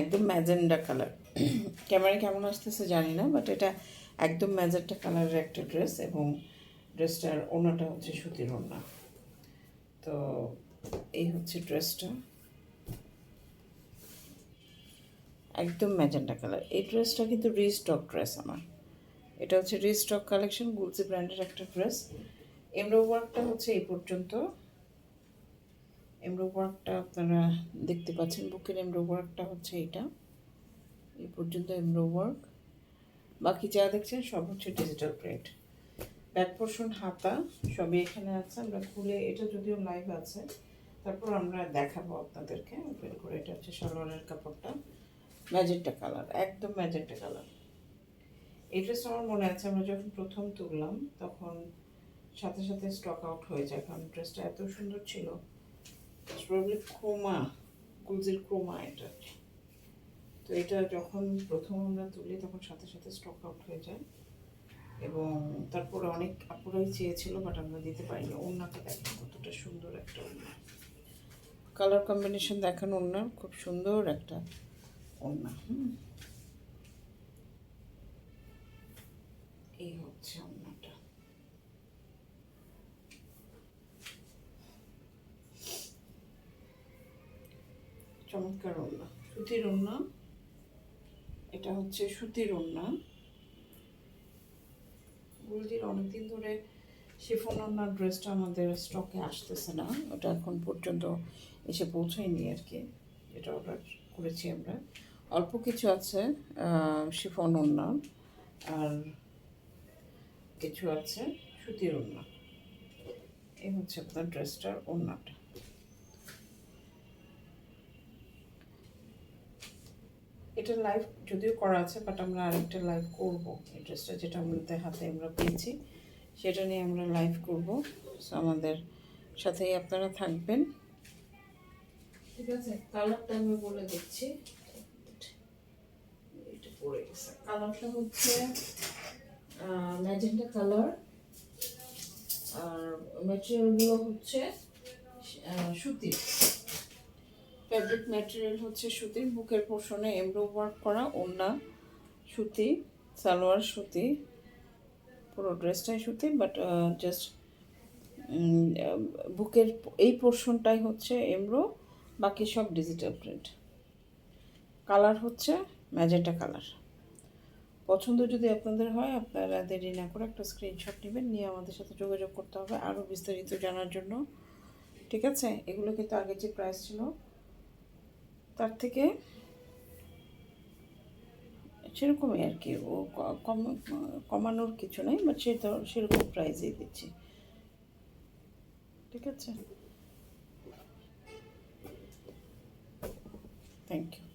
একদম magenta colour. Camera কেমন আসতেছে জানি না বাট এটা একদম ম্যাজেন্ডা কালারের একটা ড্রেস এবং ড্রেসটার ওনাটা হচ্ছে সুতির ওনা তো এই হচ্ছে ড্রেসটা একদম ম্যাজেন্ডা কালার। এই ড্রেসটা কিন্তু রিস্টক ড্রেস আমার। এটা হচ্ছে রিস্টক কালেকশন গুলসি ব্র্যান্ডের একটা ড্রেস এমব্রো ওয়ার্কটা হচ্ছে এই পর্যন্ত। এমব্রো ওয়ার্কটা আপনারা দেখতে পাচ্ছেন। বুকের এমব্রো ওয়ার্কটা হচ্ছে এটা। এই পর্যন্ত এমব্রো ওয়ার্ক। বাকি যা দেখছেন সব হচ্ছে ডিজিটাল প্রিন্ট। ব্যাক পোর্শন, হাতা সবই এখানে আছে। আমরা খুলে এটা যদিও লাইভ আছে, তারপর আমরা দেখাবো আপনাদেরকে। ওপেন করে এটা হচ্ছে সালোয়ারের কাপড়টা। ম্যাজেন্টা কালার, একদম ম্যাজেন্টা কালার। এই ড্রেসটা আমার মনে আছে, আমরা যখন প্রথম তুললাম, তখন সাথে সাথে স্টক আউট হয়ে যায়, কারণ ড্রেসটা এত সুন্দর ছিল। প্রবলি ক্রোমা গুলজির ক্রোমা এটা। তো এটা যখন প্রথম আমরা তুলি, তখন সাথে সাথে স্টক আউট হয়ে যায়। এবং তারপরে অনেক আপুরাই চেয়েছিল বাট আমরা দিতে পারিনি। ওনাটা দেখেন কতটা সুন্দর একটা ওড়না। কালার কম্বিনেশন দেখান ওনার খুব সুন্দর একটা হুম। এই হচ্ছে ওড়নাটা। চমৎকার ওড়না। সুতির ওড়না। এটা হচ্ছে সুতির ওড়না। গুলদির অনেকদিন ধরে শিফন ওড়নার ড্রেসটা আমাদের স্টকে আসতেছে না। ওটা এখন পর্যন্ত এসে পৌঁছায়নি আর কি, যেটা অর্ডার করেছি আমরা। অল্প কিছু আছে শিফন ওড়না আর কিছু আছে সুতির ওড়না। এই হচ্ছে আপনার ড্রেসটার ওড়নাটা। এটা লাইভ যদিও করা আছে বাট আমরা আরেকটা লাইভ করব। এই ড্রেসটা যেটা আমাদের হাতে আমরা পেয়েছি, সেটা নিয়ে আমরা লাইভ করব। সো আমাদের সাথেই আপনারা থাকবেন। ঠিক আছে কালারটা আমি বলে দিচ্ছি। এটা কালারটা হচ্ছে ম্যাজেন্টা কালার আর ম্যাটেরিয়ালগুলো হচ্ছে সুতির। ফ্যাব্রিক ম্যাটেরিয়াল হচ্ছে সুতির বুকের পোর্শনে এমব্রো ওয়ার্ক করা, ওড়না সুতি, সালোয়ার সুতি, পুরো ড্রেসটাই সুতি বাট জাস্ট বুকের এই পোর্শনটাই হচ্ছে এমব্রো, বাকি সব ডিজিটাল প্রিন্ট কালার হচ্ছে ম্যাজেন্টা কালার পছন্দ যদি আপনাদের হয়, আপনারা দেরি না করে একটা স্ক্রিনশট নেবেন, নিয়ে আমাদের সাথে যোগাযোগ করতে হবে আরও বিস্তারিত জানার জন্য। ঠিক আছে? এগুলো কিন্তু আগে যে প্রাইস ছিল তার থেকে সেরকমই আর কি। ও কম, কমানোর কিছু নাই বাট সে তো সেরকম প্রাইজেই দিচ্ছি। ঠিক আছে? Thank you